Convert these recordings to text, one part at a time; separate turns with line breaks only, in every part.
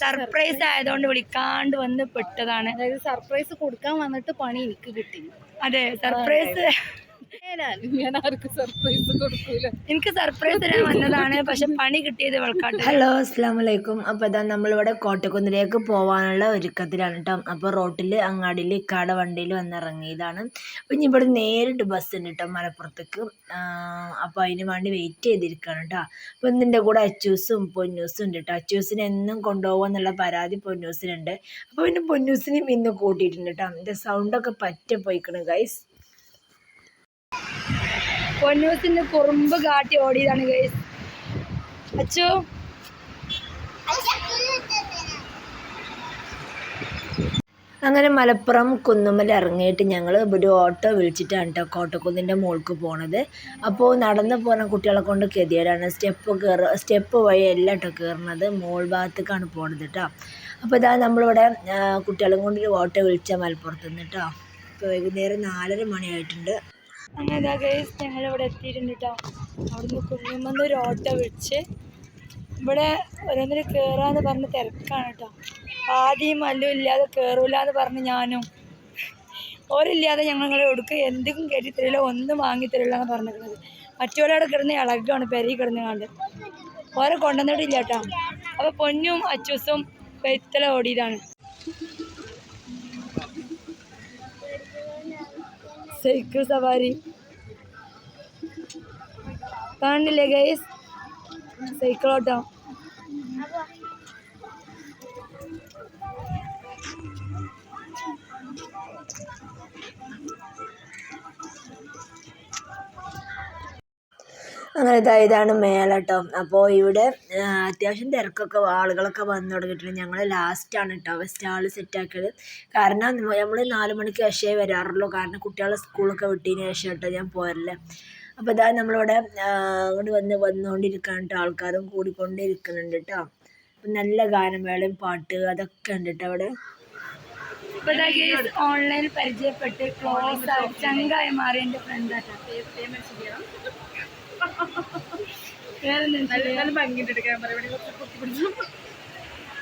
Surprise ആയതുകൊണ്ട് വിളിക്കാണ്ട് വന്ന് പെട്ടതാണ്.
അതായത് സർപ്രൈസ് കൊടുക്കാൻ വന്നിട്ട് പണി എനിക്ക് കിട്ടി.
അതെ സർപ്രൈസ്
ഞാൻ ആർക്കും സർപ്രൈസ് കൊടുക്കൂല.
എനിക്ക് സർപ്രൈസ് തരാൻ വന്നതാണ്. പക്ഷെ പണി കിട്ടിയത് ഇവൾക്കാട്ട്
ഹലോ അസ്സാം വലൈക്കും അപ്പോൾ ഇതാ നമ്മളിവിടെ കോട്ടക്കുന്നിലേക്ക് പോകാനുള്ള ഒരുക്കത്തിലാണ് കേട്ടോ അപ്പോൾ റോട്ടിൽ അങ്ങാടിയിൽ ഇക്കാട വണ്ടിയിൽ വന്നിറങ്ങിയതാണ്. അപ്പോൾ ഇനി ഇവിടെ നേരിട്ട് ബസ് ഉണ്ട് കേട്ടോ മലപ്പുറത്തേക്ക്. അപ്പോൾ അതിന് വേണ്ടി വെയിറ്റ് ചെയ്തിരിക്കുകയാണ് കേട്ടോ അപ്പോൾ ഇതിന്റെ കൂടെ അച്ചൂസും പൊന്നൂസും ഉണ്ട് കേട്ടോ അച്ചൂസിനെ എന്നും കൊണ്ടുപോകുമെന്നുള്ള പരാതി പൊന്നൂസിനുണ്ട്. അപ്പോൾ പിന്നെ പൊന്നൂസിനെയും ഇന്ന് കൂട്ടിയിട്ടുണ്ട് കേട്ടോ എന്റെ സൗണ്ടൊക്കെ പറ്റ പോയിക്കണം ഗൈസ്
പൊന്നൂസിന്റെ കുറുമ്പ് കാട്ടി ഓടിയതാണ് ഗൈസ് അച്ചു.
അങ്ങനെ മലപ്പുറം കുന്നുമ്മൽ ഇറങ്ങിയിട്ട് ഞങ്ങൾ ഒരു ഓട്ടോ വിളിച്ചിട്ടാണ് കേട്ടോ കോട്ടക്കുന്നിന്റെ മുകൾക്ക് പോണത്. അപ്പോൾ നടന്ന് പോകുന്ന കുട്ടികളെ കൊണ്ട് ഗതികേടാണ്. സ്റ്റെപ്പ് കയറുക സ്റ്റെപ്പ് വഴി എല്ലാം കേട്ടോ കയറുന്നത് മോൾ ഭാഗത്തേക്കാണ് പോണത് കേട്ടോ അപ്പോൾ ഇതാ നമ്മളിവിടെ കുട്ടികളെ കൊണ്ട് ഒരു ഓട്ടോ വിളിച്ച മലപ്പുറത്ത് നിന്ന് കേട്ടോ ഇപ്പോൾ വൈകുന്നേരം നാലര മണിയായിട്ടുണ്ട്.
അങ്ങനെ ഇതാ ഗൈസ് ഞങ്ങൾ ഇവിടെ എത്തിയിട്ടുണ്ട് കേട്ടോ അവിടുന്ന് കുഞ്ഞുമ്മന്ന് ഒരു ഓട്ടോ വിളിച്ച് ഇവിടെ ഓരോന്നിന് കയറാന്ന് പറഞ്ഞ് തിരക്കാണ് കേട്ടോ ആദ്യം മല്ലും ഇല്ലാതെ കയറൂല എന്ന് പറഞ്ഞ് ഞാനും. ഓരില്ലാതെ ഞങ്ങൾ നിങ്ങളെ എടുക്കുക എന്തും കയറ്റി തരില്ല ഒന്നും വാങ്ങി തരില്ല എന്ന് പറഞ്ഞിരുന്നത് മറ്റുള്ളവിടെ കിടന്ന് ഇളകാണ് പെരി കിടന്ന് കണ്ട്. ഓരെ കൊണ്ടുവന്നിട്ടില്ല കേട്ടോ അപ്പോൾ പൊന്നും അച്ചൂസും വെത്തല ഓടിയതാണ്. साइकिल सवारी पकड़ ले गए इस साइकिल ऑटो Thank you.
അങ്ങനെ ഇതാ ഇതാണ് മേലെട്ടോ അപ്പോൾ ഇവിടെ അത്യാവശ്യം തിരക്കൊക്കെ ആളുകളൊക്കെ വന്നു തുടങ്ങിയിട്ടുണ്ട്. ഞങ്ങൾ ലാസ്റ്റാണ് കേട്ടോ സ്റ്റാൾ സെറ്റാക്കിയത് കാരണം നമ്മൾ നാല് മണിക്ക് ശേഷമേ വരാറുള്ളൂ. കാരണം കുട്ടികളെ സ്കൂളൊക്കെ വിട്ടതിന് ശേഷം കേട്ടോ ഞാൻ പോരല്ലേ അപ്പോൾ ഇതാ നമ്മളിവിടെ അങ്ങോട്ട് വന്ന് വന്നുകൊണ്ടിരിക്കുകയാണ് കേട്ടോ ആൾക്കാരും കൂടിക്കൊണ്ടിരിക്കുന്നുണ്ട് കേട്ടോ നല്ല ഗാനമേളയും പാട്ട് അതൊക്കെ ഉണ്ട് കേട്ടോ അവിടെ.
ഓൺലൈൻ പരിചയപ്പെട്ട് ക്ലോസ് ചങ്കായി മാറി എന്റെ ഫ്രണ്ട് ആട്ടോ
പിടിച്ചു.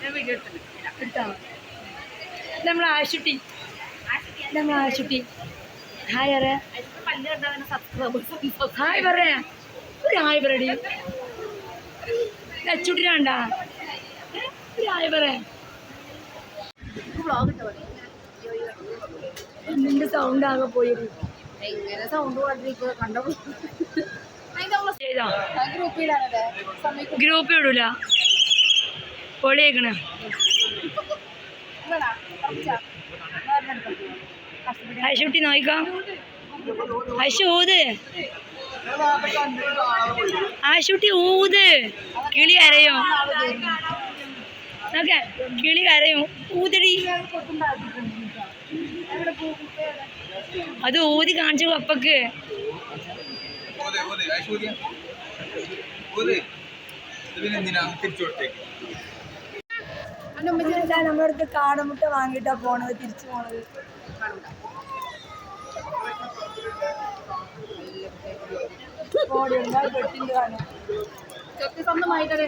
ഞാൻ വീഡിയോ എടുത്തിട്ടുണ്ട്
എടുത്താ നമ്മൾ ഹായ് നിന്റെ സൗണ്ട് ആകെ പോയി.
സൗണ്ട് പാടിരിക്കുക കണ്ടോ?
ചെയ്തോ
ഗ്രൂപ്പ് ഇടാനല്ലേ സമയം
ഗ്രൂപ്പ് ഇടൂല. പൊളിയേക്കണ്. അശുട്ടി നോക്കാം അശു ഊത്. ആശുട്ടി ഊത്. കിളി അരയോ ഓക്കെ കിളി കരയും. ഊതടി. അത് ഊതി കാണിച്ചു അപ്പക്ക്. നമ്മളടുത്ത് കാടമുട്ട വാങ്ങിയിട്ടാ പോണത് തിരിച്ചു പോണത്
സത്യസന്ധമായിട്ടാണ്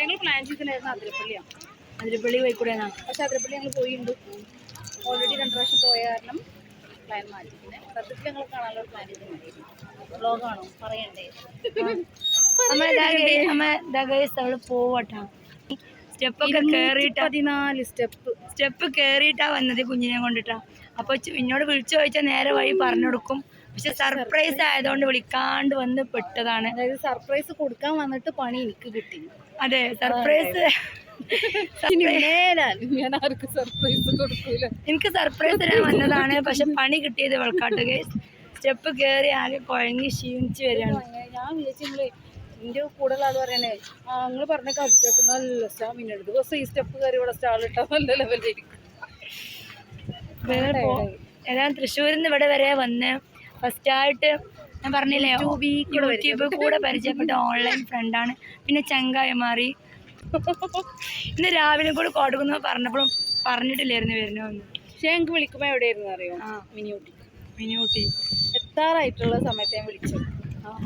ഞങ്ങൾ പ്ലാൻ ചെയ്തിട്ടുണ്ടായിരുന്നു അതിരപ്പള്ളിയാണ്
അതിരപ്പള്ളി പോയിക്കൂടെ
പക്ഷെ അതിരപ്പള്ളി ഞങ്ങൾ പോയിട്ടുണ്ട് ഓൾറെഡി രണ്ട് പ്രാവശ്യം പോയ കാരണം പ്ലാൻ മാറ്റി പിന്നെ സത്യത്തിൽ ഞങ്ങൾ കാണാനുള്ള പ്ലാൻ
ഇത് വ്ളോഗാണോ പറയണ്ടേ. അവൾ പോവട്ടാ. കേറിയിട്ടാ.
പതിനാല് സ്റ്റെപ്പ്
സ്റ്റെപ്പ് കേറിയിട്ടാ വന്നത് കുഞ്ഞിനെ കൊണ്ടിട്ടാ. അപ്പൊ എന്നോട് വിളിച്ചു ചോദിച്ചാൽ നേരെ വഴി പറഞ്ഞു കൊടുക്കും. പക്ഷെ സർപ്രൈസ് ആയതുകൊണ്ട് വിളിക്കാണ്ട് വന്ന് പെട്ടതാണ്.
അതായത് സർപ്രൈസ് കൊടുക്കാൻ വന്നിട്ട് പണി എനിക്ക് കിട്ടി.
അതെ സർപ്രൈസ്
ഞാൻ ആർക്കും സർപ്രൈസ് കൊടുക്കൂല.
എനിക്ക് സർപ്രൈസ് തരാൻ വന്നതാണ്. പക്ഷെ പണി കിട്ടിയത് വെൾക്കാട്ട് സ്റ്റെപ്പ് കയറി ആകെ കുഴങ്ങി ക്ഷീണിച്ച് വരികയാണ്.
ഞാൻ വിചാരിച്ചു എന്റെ എന്റെ കൂടെ ഉള്ള ആൾ പറയണേ ആ നിങ്ങൾ പറഞ്ഞ കവിച്ചൊക്കെ നല്ല സ്റ്റാമിന എടുത്തു ദിവസം ഈ സ്റ്റെപ്പ് കയറി ഇവിടെ സ്റ്റാൾ ഇട്ടാൽ നല്ല ലെവലിലായിരിക്കും
ഏതാണ്ട് തൃശ്ശൂരിൽ നിന്ന് ഇവിടെ വരെ വന്ന് ഫസ്റ്റ് ആയിട്ട് ഞാൻ പറഞ്ഞില്ലേ യൂട്യൂബ് കൂടെ പരിചയപ്പെട്ട ഓൺലൈൻ ഫ്രണ്ടാണ് പിന്നെ ചങ്കായ മാറി ഇന്ന് രാവിലെ കൂടെ കൊടുക്കുന്ന പറഞ്ഞപ്പോഴും പറഞ്ഞിട്ടില്ലായിരുന്നു വരുന്നതെന്ന്.
പക്ഷേ ഞങ്ങൾക്ക് വിളിക്കുമ്പോൾ എവിടെയായിരുന്നു അറിയോ?
ആ.
മിനിയൂട്ടി.
മിനിയൂട്ടി.
എത്താറായിട്ടുള്ള സമയത്ത് ഞാൻ വിളിച്ചു.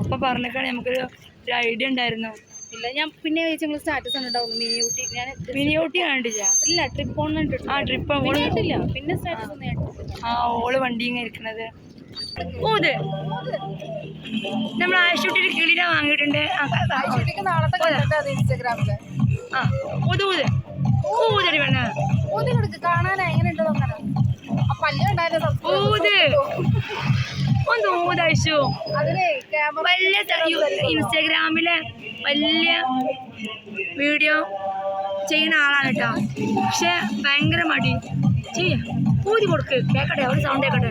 അപ്പം പറഞ്ഞേക്കാണ് നമുക്കൊരു ഒരു ഐഡിയ ഉണ്ടായിരുന്നു.
ഇല്ല ഞാൻ പിന്നെ ചോദിച്ചു നിങ്ങൾ സ്റ്റാറ്റസ് ഉണ്ടാവും? മിനി ഊട്ടി ഞാൻ
മിനി ഊട്ടി കണ്ടില്ല.
ഇല്ല ട്രിപ്പ് ഓൺ കണ്ടിട്ടില്ല
ആ ട്രിപ്പ്
പിന്നെ കണ്ടിട്ടില്ല പിന്നെ സ്റ്റാറ്റസ് ഒന്നും
ആ ഓൾ വണ്ടിയും ഇരിക്കണത്. ഊത് നമ്മൾ ആശുപത്രിയിൽ കിളിന വാങ്ങിയിട്ടുണ്ട്. ആ, ഊത് ഊത് ഊതടി വേണ?
ഊതി കൊടുക്ക് കാണാൻ എങ്ങനെയുണ്ട് നോക്കണം.
ഊത് ഒന്ന് വലിയ ഇൻസ്റ്റാഗ്രാമിലെ വലിയ വീഡിയോ ചെയ്യുന്ന ആളാണ് കേട്ടോ. പക്ഷെ ഭയങ്കര മടി. ചെയ്യ. ഊതി കൊടുക്ക്. കേക്കട്ടെ? ഒരു സൗണ്ട് കേക്കട്ടെ?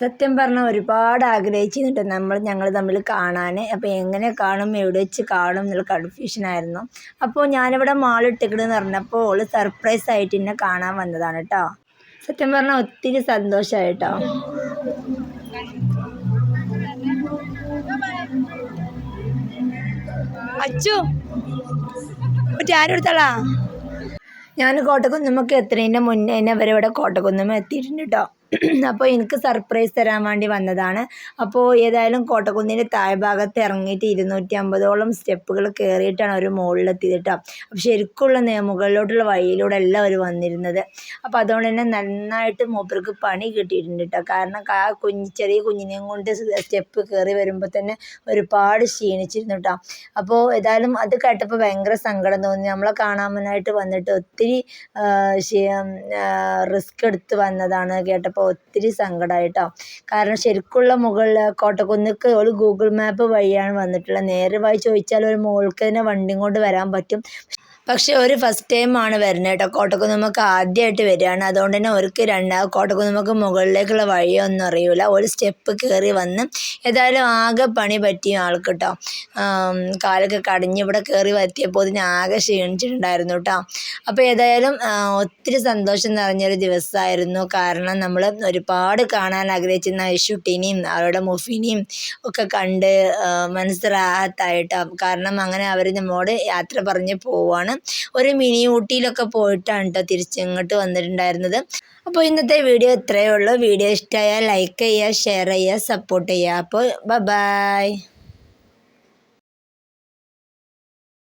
സത്യം പറഞ്ഞാൽ ഒരുപാട് ആഗ്രഹിച്ചിരുന്നിട്ട് നമ്മൾ ഞങ്ങൾ തമ്മിൽ കാണാൻ അപ്പോൾ എങ്ങനെ കാണും എവിടെ വെച്ച് കാണും എന്നുള്ള കൺഫ്യൂഷനായിരുന്നു അപ്പോൾ ഞാനിവിടെ മാളിട്ടിക്കണെന്ന് പറഞ്ഞപ്പോൾ ഓൾ സർപ്രൈസ് ആയിട്ട് എന്നെ കാണാൻ വന്നതാണ് കേട്ടോ സത്യം പറഞ്ഞാൽ ഒത്തിരി സന്തോഷമായി കേട്ടോ
അച്ചു മറ്റേ
ഞാൻ കോട്ടക്കുന്നുമ്മക്ക് എത്തുന്നതിന്റെ മുന്നേ തന്നെ അവരിവിടെ കോട്ടക്കുന്നുമ്മ എത്തിയിട്ടുണ്ട് കേട്ടോ അപ്പോൾ എനിക്ക് സർപ്രൈസ് തരാൻ വേണ്ടി വന്നതാണ്. അപ്പോൾ ഏതായാലും കോട്ടക്കുന്നിന്റെ താഴ്ഭാഗത്ത് ഇറങ്ങിയിട്ട് ഇരുന്നൂറ്റി അമ്പതോളം സ്റ്റെപ്പുകൾ കയറിയിട്ടാണ് അവർ മുകളിലെത്തിയത് കേട്ടോ അപ്പോൾ ശരിക്കുള്ള മുകളിലോട്ടുള്ള വഴിയിലൂടെ അല്ല അവർ വന്നിരുന്നത്. അപ്പോൾ അതുകൊണ്ട് തന്നെ നന്നായിട്ട് മൂപ്പർക്ക് പണി കിട്ടിയിട്ടുണ്ട് കേട്ടോ കാരണം ആ കുഞ്ഞ് ചെറിയ കുഞ്ഞിനെയും കൊണ്ട് സ്റ്റെപ്പ് കയറി വരുമ്പോൾ തന്നെ ഒരുപാട് ക്ഷീണിച്ചിരുന്നു കേട്ടോ അപ്പോൾ ഏതായാലും അത് കേട്ടപ്പോൾ ഭയങ്കര സങ്കടം തോന്നി. നമ്മളെ കാണാമനായിട്ട് വന്നിട്ട് ഒത്തിരി റിസ്ക് എടുത്ത് വന്നതാണ് കേട്ടപ്പോൾ ഒത്തിരി സങ്കടമായിട്ടോ കാരണം ശരിക്കുള്ള മുകളിൽ കോട്ടക്കുന്നിക്ക് ഒരു ഗൂഗിൾ മാപ്പ് വഴിയാണ് വന്നിട്ടുള്ളത്. നേരെ വഴി ചോദിച്ചാൽ ഒരു മോൾക്ക് തന്നെ വണ്ടിയും കൊണ്ട് വരാൻ പറ്റും. പക്ഷെ ഒരു ഫസ്റ്റ് ടൈമാണ് വരുന്നത് കേട്ടോ. കോട്ടക്കുന്നുമ്മക്ക് ആദ്യമായിട്ട് വരികയാണ്. അതുകൊണ്ട് തന്നെ അവർക്ക് രണ്ടാ കോട്ടക്കുന്നുമ്മക്ക് മുകളിലേക്കുള്ള വഴിയൊന്നും അറിയില്ല ഒരു സ്റ്റെപ്പ് കയറി വന്ന് ഏതായാലും ആകെ പണി പറ്റിയ ആൾക്ക് കേട്ടോ കാലൊക്കെ കടഞ്ഞ് ഇവിടെ കയറി വരുത്തിയപ്പോൾ ഇതിന് ആകെ ക്ഷീണിച്ചിട്ടുണ്ടായിരുന്നു കേട്ടോ അപ്പോൾ ഏതായാലും ഒത്തിരി സന്തോഷം നിറഞ്ഞൊരു ദിവസമായിരുന്നു. കാരണം നമ്മൾ ഒരുപാട് കാണാൻ ആഗ്രഹിച്ചിരുന്ന ഐഷുട്ടിനെയും അവരുടെ മുഫിനെയും ഒക്കെ കണ്ട് മനസ്സിലാഹത്തായിട്ടോ കാരണം അങ്ങനെ അവർ നമ്മോട് യാത്ര പറഞ്ഞ് പോവാണ്. ഒരു മിനി ഊട്ടിയിലൊക്കെ പോയിട്ടാണ് കേട്ടോ തിരിച്ചിങ്ങോട്ട് വന്നിട്ടുണ്ടായിരുന്നത്. അപ്പോൾ ഇന്നത്തെ വീഡിയോ ഇത്രയേ ഉള്ളൂ. വീഡിയോ ഇഷ്ടമായാൽ ലൈക്ക് ചെയ്യുക ഷെയർ ചെയ്യുക സപ്പോർട്ട് ചെയ്യുക. അപ്പോൾ ബൈ